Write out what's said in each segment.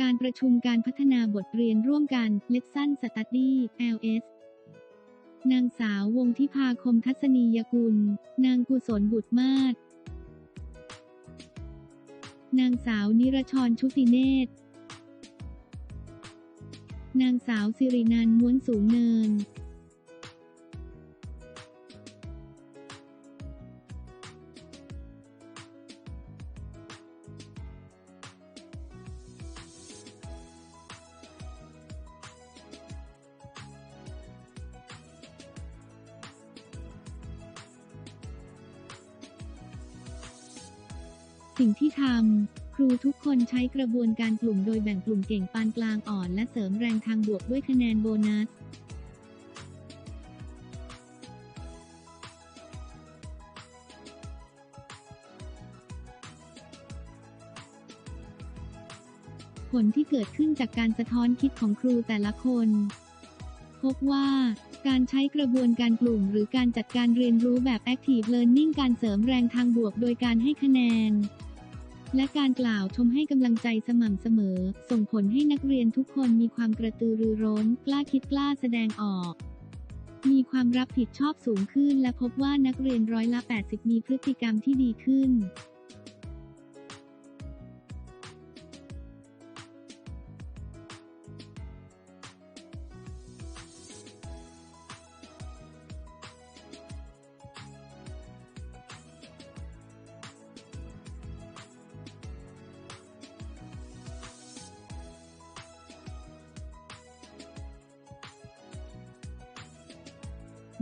การประชุมการพัฒนาบทเรียนร่วมกัน Lesson Study LS นางสาววงทิพาคมทัศนียกุล นางกุศลบุตรมาศ นางสาวนิรชรชุติเนตร นางสาวสิรินันม้วนสูงเนิน สิ่งที่ทำ ครูทุกคนใช้กระบวนการกลุ่มโดยแบ่งกลุ่มเก่งปานกลางอ่อน และเสริมแรงทางบวกด้วยคะแนนโบนัสผลที่เกิดขึ้นจากการสะท้อนคิดของครูแต่ละคน พบว่า การใช้กระบวนการกลุ่มหรือการจัดการเรียนรู้แบบ Active Learning การเสริมแรงทางบวกโดยการให้คะแนน และการกล่าวชมให้กำลังใจสม่ำเสมอ ส่งผลให้นักเรียนทุกคนมีความกระตือรือร้น กล้าคิดกล้าแสดงออก มีความรับผิดชอบสูงขึ้น และพบว่านักเรียนร้อยละ 80 มีพฤติกรรมที่ดีขึ้น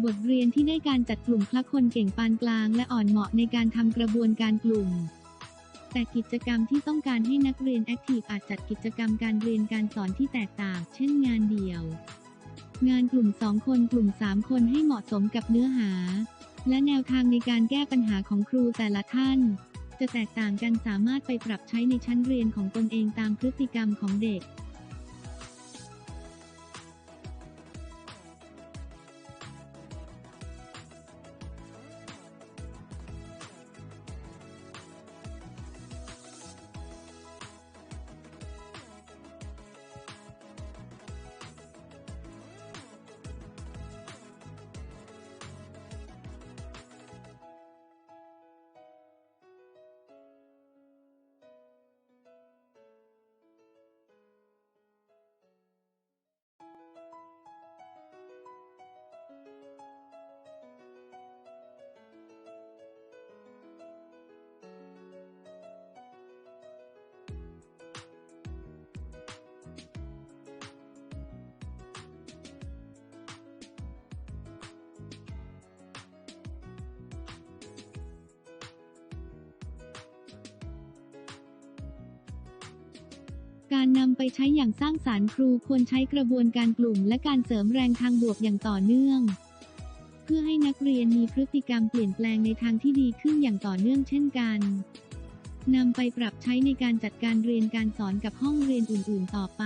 บทเรียนที่ได้การจัดกลุ่มคละคนเก่งปานกลางและอ่อนเหมาะในการทำกระบวนการกลุ่ม แต่กิจกรรมที่ต้องการให้นักเรียนแอคทีฟอาจจัดกิจกรรมการเรียนการสอนที่แตกต่าง เช่นงานเดี่ยว งานกลุ่ม 2 คนกลุ่ม 3 คนให้เหมาะสมกับเนื้อหา และแนวทางในการแก้ปัญหาของครูแต่ละท่าน จะแตกต่างกันสามารถไปปรับใช้ในชั้นเรียนของตนเองตามพฤติกรรมของเด็ก การนำไปใช้อย่างสร้างสารรค์ครูควรใช้กระบวนการกลุ่ม และการเสริมแรงทางบวกอย่างต่อเนื่อง เพื่อให้นักเรียนมีพฤติกรรมเปลี่ยนแปลงในทางที่ดีขึ้นอย่างต่อเนื่องเช่นกันนำไปปรับใช้ในการจัดการเรียนการสอนกับห้องเรียนอื่น ๆ ต่อไป